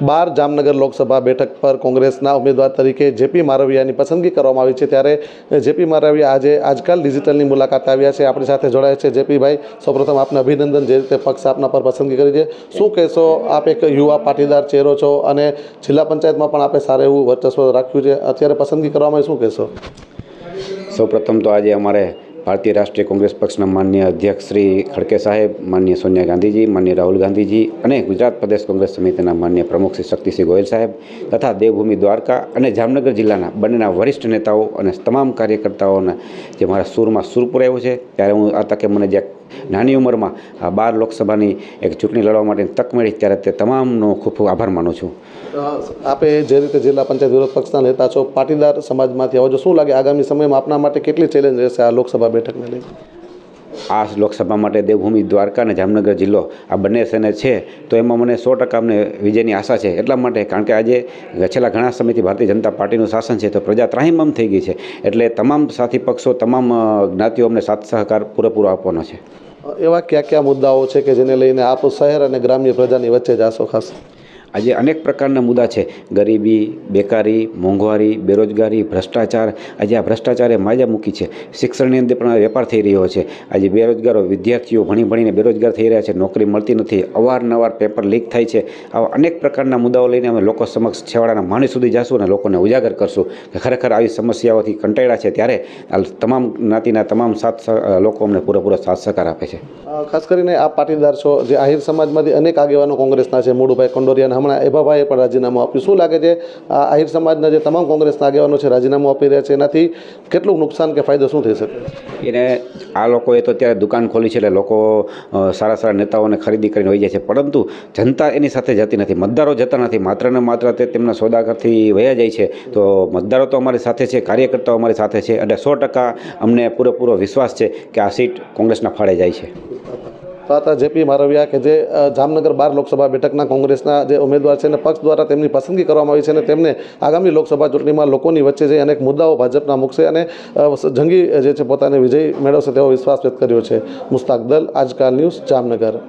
બાર જામનગર લોકસભા બેઠક પર કોંગ્રેસના ઉમેદવાર તરીકે જેપી મારવિયાની પસંદગી કરવામાં આવી છે. ત્યારે જેપી મારવિયા આજે આજકાલ ડિજિટલની મુલાકાતે આવ્યા છે. આપણી સાથે જોડાયા છે જેપીભાઈ. સૌપ્રથમ આપને અભિનંદન જે રીતે પક્ષ આપના પર પસંદગી કરી છે. શું કહેશો? આપ એક યુવા પાટીદાર ચહેરો છો અને જિલ્લા પંચાયતમાં પણ આપે સારું એવું વર્ચસ્વ રાખ્યું છે. અત્યારે પસંદગી કરવામાં શું કહેશો? સૌપ્રથમ તો આજે અમારે ભારતીય રાષ્ટ્રીય કોંગ્રેસ પક્ષના માન્ય અધ્યક્ષ શ્રી ખડકે સાહેબ, માન્ય સોનિયા ગાંધીજી, માન્ય રાહુલ ગાંધીજી અને ગુજરાત પ્રદેશ કોંગ્રેસ સમિતિના માન્ય પ્રમુખ શ્રી શક્તિસિંહ ગોયલ સાહેબ તથા દેવભૂમિ દ્વારકા અને જામનગર જિલ્લાના બંનેના વરિષ્ઠ નેતાઓ અને તમામ કાર્યકર્તાઓના જે મારા સૂરમાં સૂર પુરાવ્યો છે, ત્યારે હું આ તકે મને જે નાની ઉંમરમાં આ બાર લોકસભાની એક ચૂંટણી લડવા માટેની તક મળી ત્યારે તે તમામનો ખૂબ ખૂબ આભાર માનું છું. આપે જે રીતે જિલ્લા પંચાયત વિરોધ પક્ષના નેતા છો, પાટીદાર સમાજમાંથી આવો છો, શું લાગે આગામી સમયમાં આપના માટે કેટલી ચેલેન્જ રહેશે આ લોકસભા બેઠકને લઈને? આ લોકસભા માટે દેવભૂમિ દ્વારકા અને જામનગર જિલ્લો આ બંને સેને છે, તો એમાં મને સો ટકા અમને વિજયની આશા છે. એટલા માટે કારણ કે આજે છેલ્લા ઘણા સમયથી ભારતીય જનતા પાર્ટીનું શાસન છે, તો પ્રજા ત્રાહીમમ થઈ ગઈ છે. એટલે તમામ સાથી પક્ષો, તમામ જ્ઞાતિઓ અમને સાથ સહકાર પૂરેપૂરો આપવાનો છે. એવા કયા કયા મુદ્દાઓ છે કે જેને લઈને આપ શહેર અને ગ્રામ્ય પ્રજાની વચ્ચે જાશો ખાસ? આજે અનેક પ્રકારના મુદ્દા છે. ગરીબી, બેકારી, મોંઘવારી, બેરોજગારી, ભ્રષ્ટાચાર. આજે આ ભ્રષ્ટાચારે માજા મૂકી છે. શિક્ષણની અંદર પણ વેપાર થઈ રહ્યો છે. આજે બેરોજગારો, વિદ્યાર્થીઓ ભણી ભણીને બેરોજગાર થઈ રહ્યા છે. નોકરી મળતી નથી. અવારનવાર પેપર લીક થાય છે. આવા અનેક પ્રકારના મુદ્દાઓ લઈને અમે લોકો સમક્ષ છેવાડાના માણસ સુધી જાશું અને લોકોને ઉજાગર કરશું કે ખરેખર આવી સમસ્યાઓથી કંટાળ્યા છે ત્યારે તમામ જ્ઞાતિના તમામ સાથ લોકો અમને પૂરેપૂરો સાથ સહકાર આપે છે. ખાસ કરીને આ પાટીદાર છો, જે આહિર સમાજમાંથી અનેક આગેવાનો કોંગ્રેસના છે. મૂળભાઈ કંડોરિયા અને હમણાં એભાભાઈએ પણ રાજીનામું આપ્યું. શું લાગે છે? આ આહિર સમાજના જે તમામ કોંગ્રેસના આગેવાનો છે, રાજીનામું આપી રહ્યા છે, એનાથી કેટલું નુકસાન કે ફાયદો શું થઈ શકે એને આ લોકોએ તો ત્યારે દુકાન ખોલી છે એટલે લોકો સારા સારા નેતાઓને ખરીદી કરીને વહી જાય છે. પરંતુ જનતા એની સાથે જતી નથી. મતદારો જતા નથી. માત્ર ને માત્ર તે તેમના સોદાગરથી વયા જાય છે. તો મતદારો તો અમારી સાથે છે, કાર્યકર્તાઓ અમારી સાથે છે. અને સો ટકા અમને પૂરેપૂરો વિશ્વાસ છે કે આ સીટ કોંગ્રેસના ફાળે જાય છે. તો હતા જેપી મારવિયા કે જે જામનગર બાર લોકસભા બેઠકના કોંગ્રેસના જે ઉમેદવાર છે અને પક્ષ દ્વારા તેમની પસંદગી કરવામાં આવી છે અને તેમને આગામી લોકસભા ચૂંટણીમાં લોકોની વચ્ચે જઈ અનેક મુદ્દાઓ ભાજપના મૂકશે અને જંગી જે છે પોતાને વિજય મેળવશે તેવો વિશ્વાસ વ્યક્ત કર્યો છે. મુસ્તાક દલ, આજકાલ ન્યૂઝ જામનગર.